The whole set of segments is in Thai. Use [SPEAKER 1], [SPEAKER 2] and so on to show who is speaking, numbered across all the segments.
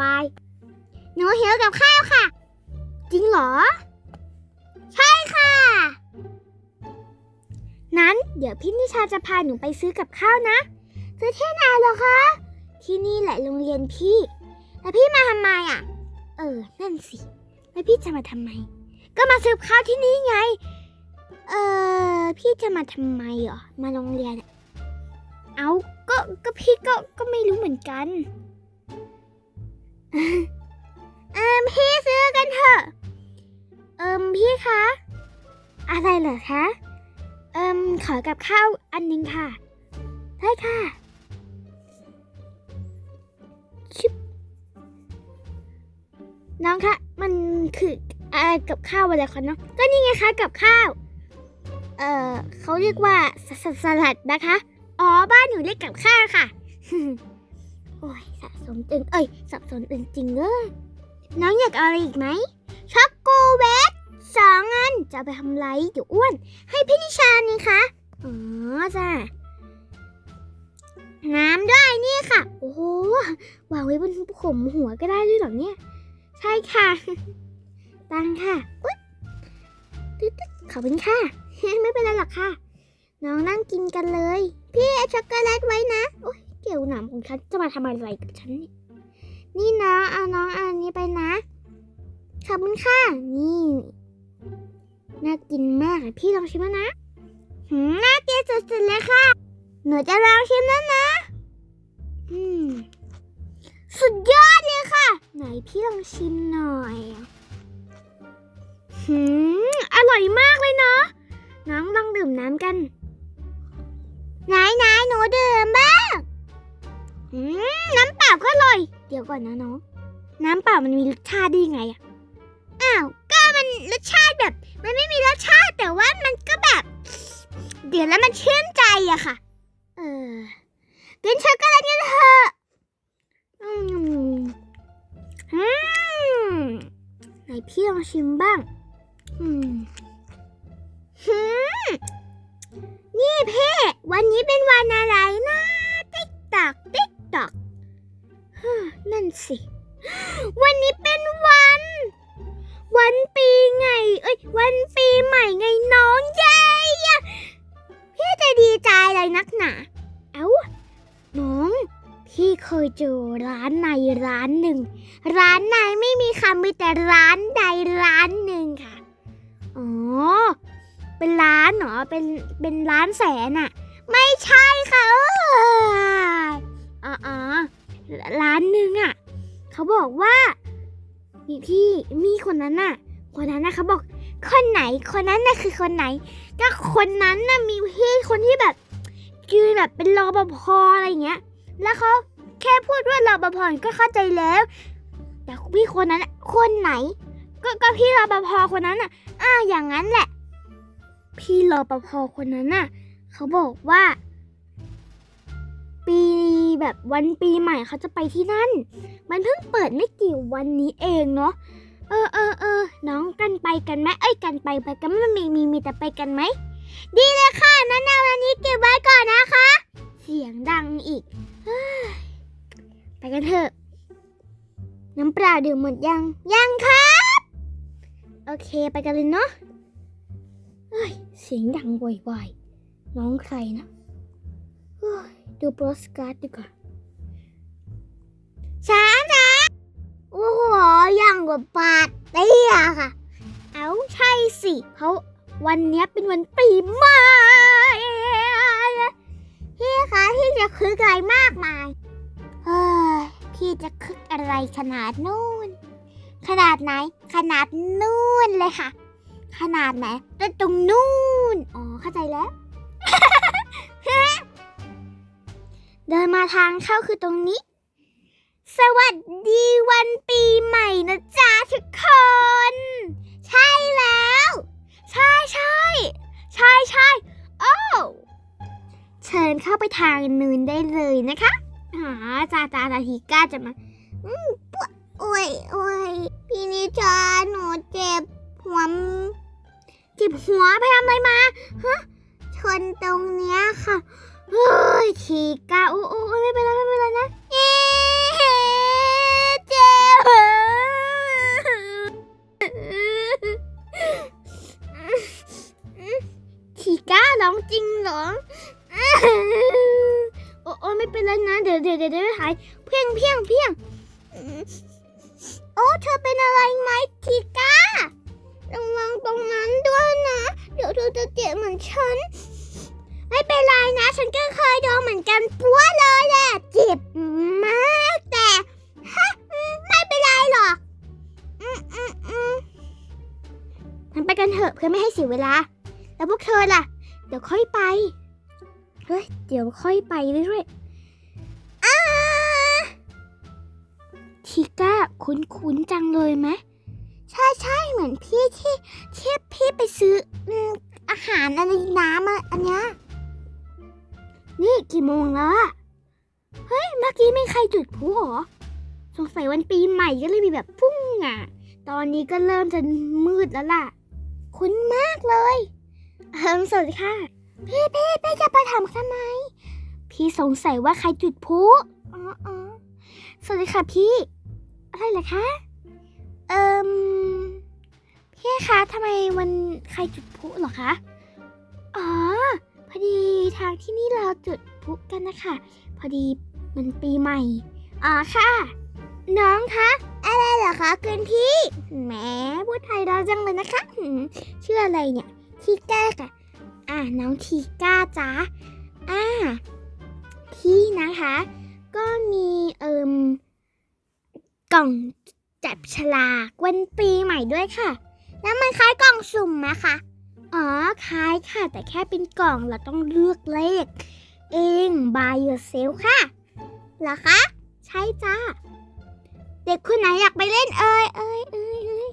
[SPEAKER 1] วายหนูหิวกับข้าวค่ะ จริงเหรอ ใช่ค่ะ นั้นเดี๋ยวพี่นิชาจะพาหนูไปซื้อกับข้าวนะ ซื้อที่ไหนเหรอคะ ที่นี่แหละโรงเรียนพี่ แล้วพี่มาทำไมอะ เออ นั่นสิ แล้วพี่จะมาทำไม ก็มาซื้อข้าวที่นี่ไง เออ พี่จะมาทำไมเหรอ มาโรงเรียน เอาก็ ก็พี่ก็ ก็ไม่รู้เหมือนกัน เอิมพี่ซื้อกันเถอะ เอิมพี่คะ อะไรเหรอคะ เอิมขอกับข้าวอันหนึงค่ะ ได้ค่ะชิบน้องคะ มันคืออะไรกับข้าวอะไรคะเนาะก็นี่ไงคะกับข้าว เอ่อเขาเรียกว่าสสสลัดนะคะ อ๋อ บ้านหนูเรียกกับข้าวค่ะ อ้ยสะสมจริงเอ้ย สับสนจริงๆเลยน้องอยากเอาอะไรอีกไหมช็อกโกแวตสองอันจะไปทำไรเดี๋ยวอ้วน ให้พี่นิชานี่คะอ๋อจ้ะน้ำด้วยนี่ค่ะ โอ้โหวางไว้บนผมหัวก็ได้ด้วยเหรอเนี่ย ใช่ค่ะ ตังค่ะอุ๊ยตึ๊ดตึ๊ดขอบคุณค่ะ ไม่เป็นไรหรอกค่ะ น้องนั่งกินกันเลย พี่เอาช็อกโกแลตไว้นะโอ้ย เกี่ยวหนามของฉันจะมาทำอะไรกับฉัน นี่นี่น้องเอาน้องอันนี้ไปนะ ขอบคุณค่ะ นี่ น่ากินมาก พี่ลองชิมนะหืมน่ากินสุดๆเลยค่ะ หนูจะลองชิมแล้วนะ อืม สุดยอดเลยค่ะ ไหนพี่ลองชิมหน่อยหืม อร่อยมากเลยเนาะ น้องลองดื่มน้ำกัน ไหนไหนหนูดื่มบ้าง อืมน้ำเปล่าก็อร่อย เดี๋ยวก่อนนะน้อง น้ำเปล่ามันมีรสชาติได้ยังไงอะอ้าว ก็มันรสชาติแบบ มันไม่มีรสชาติแต่ว่ามันก็แบบ เดี๋ยวแล้วมันชื่นใจอะค่ะ เออกินช็อกโกแลตกันเถอะอืมอืมไหนพี่ลองชิมบ้าง อืม พี่เคยเจอร้านในร้านหนึ่ง ร้านในไม่มีคำมีแต่ร้านใดร้านหนึ่งค่ะ อ๋อ เป็นร้านเหรอ เป็น เป็นร้านแสนอะไม่ใช่ค่ะเอออ๋ออ๋อร้านหนึ่งอะเขาบอกว่ามีพี่มีคนนั้นน่ะ คนนั้นน่ะเขาบอก คนไหน คนนั้นน่ะคือคนไหน ก็คนนั้นน่ะมีพี่คนที่แบบคือแบบเป็นรอปภอะไรเงี้ย แล้วเขาแค่พูดว่ารปภก็เข้าใจแล้ว แต่พี่คนนั้นคนไหน ก็ก็พี่รปภคนนั้นน่ะอ่าอย่างนั้นแหละ พี่รปภคนนั้นน่ะเขาบอกว่า ปีแบบวันปีใหม่เขาจะไปที่นั่น มันเพิ่งเปิดไม่กี่วันนี้เองเนาะเออเออเออน้องกันไปกันไหมเอ้ยกันไปไปกันไม่มีมีมีแต่ไปกันไหมดีเลยค่ะนั้นเอาอันนี้เก็บไว้ก่อนนะคะ เสียงดังอีก ไปกันเถอะ น้ำเปล่าดื่มหมดยัง ยังครับ โอเคไปกันเลยเนาะเฮ้ยเสียงดังวายๆน้องใครนะเฮ้ยดูโปสการ์ดดีกว่าสามสาโอ้โหยังกว่าปาดเตี้ยค่ะ เอาใช่สิเพราวันนี้เป็นวันปีใหม่ จะคึกอะไรมากมายเฮ้ยพี่จะคึกอะไรขนาดนู่น ขนาดไหน ขนาดนู่นเลยค่ะ ขนาดไหนตรงนู่น อ๋อ เข้าใจแล้ว เดินมาทางเข้าคือตรงนี้ สวัสดีวันปีใหม่นะจ๊ะ เนินได้เลยนะคะหาจาจาตาทีก้าจะมา อืมปวดโอ้ยโอ้ยพี่นิชาหนูเจ็บหัวเจ็บหัวไปทำอะไรมาฮะชนตรงเนี้ยค่ะเฮ้ยทีก้าโอ้โอ้ไม่เป็นไรไม่เป็นไรนะเจ็บทีก้าร้องจริงเหรอ ไม่เป็นไรนะเดี๋ยวเดี๋ยวเดี๋ยวหายเพียงเพียงเพียงโอ้เธอเป็นอะไรไหมทิก้าระวังตรงนั้นด้วยนะ เดี๋ยวเธอจะเจ็บเหมือนฉัน ไม่เป็นไรนะ ฉันก็เคยโดนเหมือนกันปัวเลยแหละเจ็บมากแต่ฮะไม่เป็นไรหรอกฉันไปกันเถอะเพื่อไม่ให้เสียเวลา แล้วพวกเธอล่ะ เดี๋ยวค่อยไป เฮ้ย เดี๋ยวค่อยไปด้วย ทิก้าคุ้นๆจังเลยไหมใช่ใช่เหมือนพี่ที่ที่พี่ไปซื้ออาหารอะไรน้ำอะอันเนี้ยนี่กี่โมงแล้วอะเฮ้ยเมื่อกี้ไม่ใครจุดพลุเหรอสงสัยวันปีใหม่ก็เลยมีแบบพุ่งอะ ตอนนี้ก็เริ่มจะมืดแล้วล่ะ คุ้นมากเลยเฮิมสวัสดีค่ะ พี่พี่พี่จะไปทำทำไม พี่สงสัยว่าใครจุดพลุอ๋ออ๋อสวัสดีค่ะพี่ อะไรเหรอคะ เอิมพี่คะทำไมวันใครจุดพลุเหรอคะ อ๋อ พอดีทางที่นี่เราจุดพลุกันนะคะ พอดีมันปีใหม่ อ๋อค่ะ น้องคะ อะไรเหรอคะเกินพี่ แหมพูดไทยเราจังเลยนะคะหืมชื่ออะไรเนี่ย ทีก้าค่ะ อ่าน้องทีก้าจ้าอ่าพี่นะคะ ก็มีเอิม กล่องจับฉลากวันปีใหม่ด้วยค่ะ แล้วมันคล้ายกล่องสุ่มไหมคะอ๋อคล้ายค่ะ แต่แค่เป็นกล่องเราต้องเลือกเลข เอง by yourself ค่ะเหรอคะ ใช่จ้า เด็กคนไหนอยากไปเล่นเอ้ยเอ้ยเอ้ย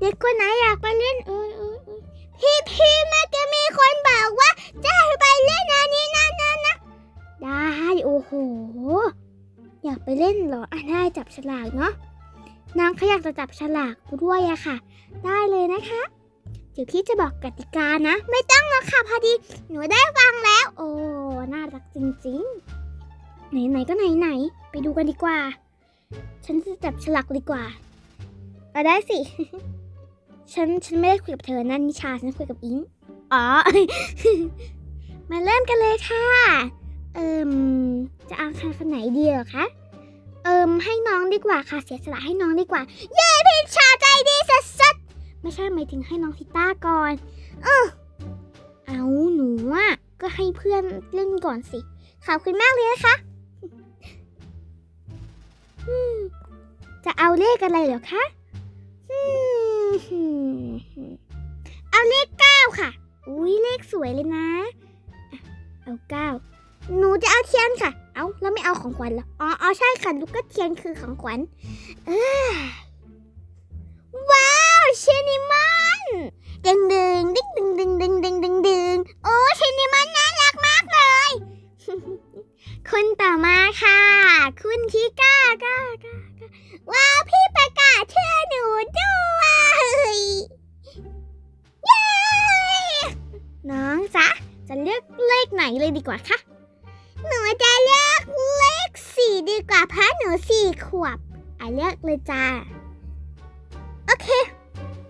[SPEAKER 1] เด็กคนไหนอยากไปเล่นเอ้ยเอ้ย ไปเล่นเหรออะได้จับฉลากเนาะนางเขาอยากจะจับฉลากด้วยอะค่ะ ได้เลยนะคะ เดี๋ยวพี่จะบอกกติกานะ ไม่ต้องแล้วค่ะพอดี หนูได้ฟังแล้ว โอ้น่ารักจริงๆ ไหนๆก็ไหนๆไปดูกันดีกว่า ฉันจะจับฉลากดีกว่าเอาได้สิ ฉันฉันไม่ได้คุยกับเธอนั่นนิชาฉันคุยกับอิงอ๋อ มาเริ่มกันเลยค่ะ เอิมจะเอาใครคนไหนดีเหรอคะ เอิมให้น้องดีกว่าค่ะ เสียสละให้น้องดีกว่า เย้พี่ชาใจดีสุดๆไม่ใช่หมายถึงให้น้องทิต้าก่อน เออเอาหนูอะก็ให้เพื่อนเล่นก่อนสิขอบคุณมากเลยนะคะจะเอาเลขอะไรเหรอคะเอาเลขเก้าค่ะ อุ้ยเลขสวยเลยนะ เอาเก้า หนูจะเอาเทียนค่ะ ไม่เอาของขวัญเหรอ อ๋ออ๋อใช่ค่ะลูกก็เทียนคือของขวัญเออว้าวเชนิมอนดึงดึงดึงดึงดึงดึงดึงดึงดึงโอ้เชนิมอนน่ารักมากเลยคนต่อมาค่ะ คุณทิก้าก้าก้าก้าว้าวพี่ประกาศเชื่อหนูด้วยเย้น้องจ๊ะจะเลือกเลขไหนเลยดีกว่าคะ เลยจ้า โอเค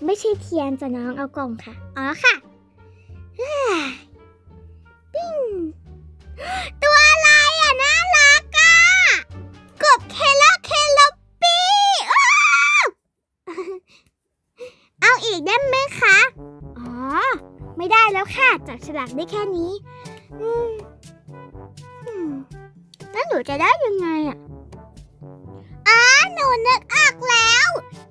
[SPEAKER 1] ไม่ใช่เทียนจะน้องเอากล่องค่ะ อ๋อค่ะปิ้งตัวอะไรอะน่ารักอะกบเคลอเคลอปี้ว้าวเอาอีกได้ไหมคะ อ๋อ ไม่ได้แล้วค่ะ จับฉลากได้แค่นี้แล้วหนูจะได้ยังไงอะ อ๋อ หนูนึก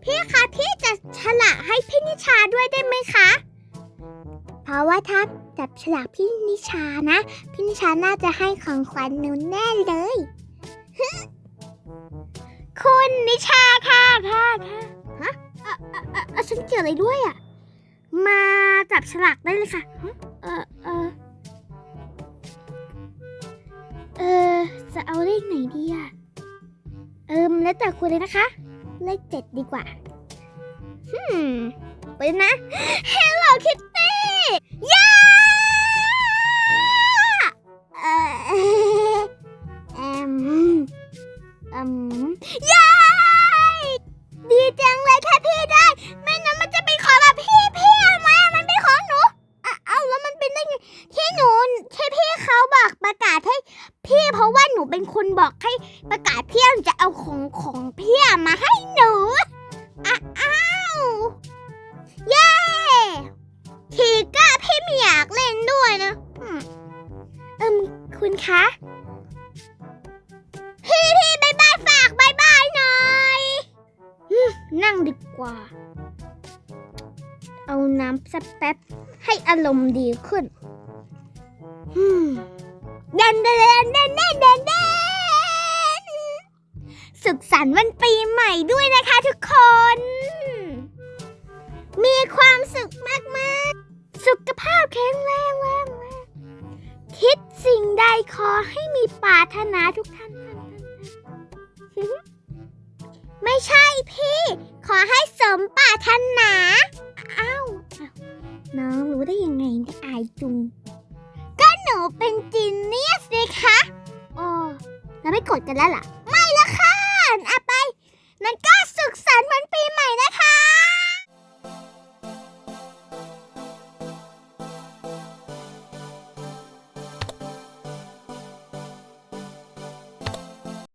[SPEAKER 1] พี่คะพี่จะฉลากให้พี่นิชาด้วยได้ไหมคะ เพราะว่าถ้าจับฉลากพี่นิชานะ พี่นิชาน่าจะให้ของขวัญหนูแน่เลย คุณนิชาค่ะค่ะค่ะฮะเออฉันเกี่ยวอะไรด้วยอะ มาจับฉลากได้เลยค่ะเออเออเออจะเอาเลขไหนดีอะเอิมแล้วแต่คุณเลยนะคะ เลขเจ็ดดีกว่า ฮึมไปนะ Hello Kitty คุณคะพี่พี่บายบายฝากบายบายหน่อยนั่งดีกว่า เอาน้ำสักแป๊บให้อารมณ์ดีขึ้นเดินเดินเดินเดินเดินเดินสุขสันต์วันปีใหม่ด้วยนะคะทุกคน มีความสุขมาก ๆ สุขภาพแข็งแรง คิดสิ่งใดขอให้มีปรารถนาทุกท่านไม่ใช่พี่ ขอให้สมปรารถนาอ้าวอ้าวน้องรู้ได้ยังไงเนี่ยอายจุง ก็หนูเป็นจีนเนียสเลยคะอ๋อแล้วไม่กดกันแล้วล่ะ